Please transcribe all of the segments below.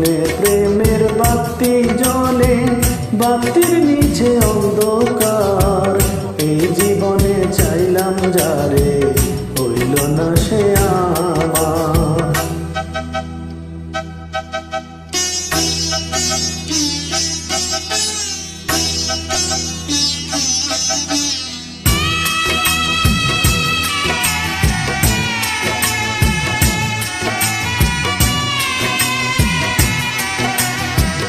মনে প্রেমের বাতি জলে বাতির নিচে অন্ধকার।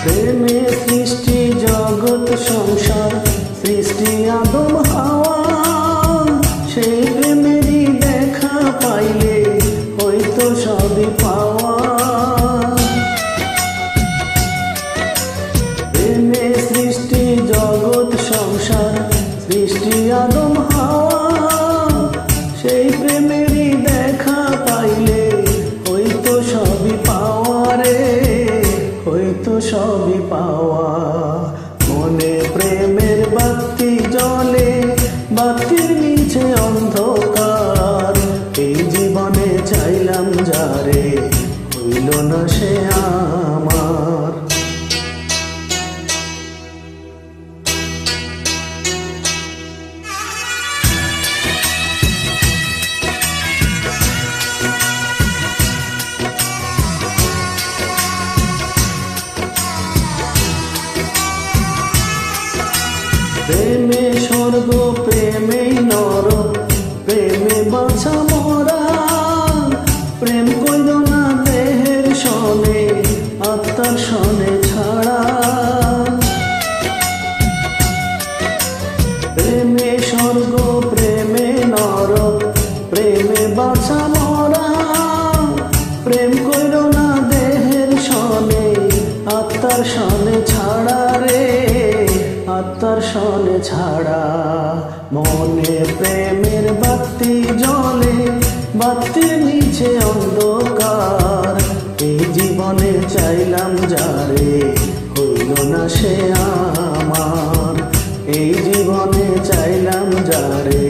প্রেমে সৃষ্টি জগৎ সংসার সৃষ্টি আদম হাওয়া না আমার। প্রেমে স্বর্গ প্রেমে নর প্রেমে বাছা মরা আত্মার সনে ছাড়া রে, আত্মার সনে ছাড়া। মনে প্রেমের বাতি জলে বাতির নিচে অন্ধকার। এই জীবনে চাইলাম যারে, হইল না সে আমার। এই জীবনে চাইলাম যারে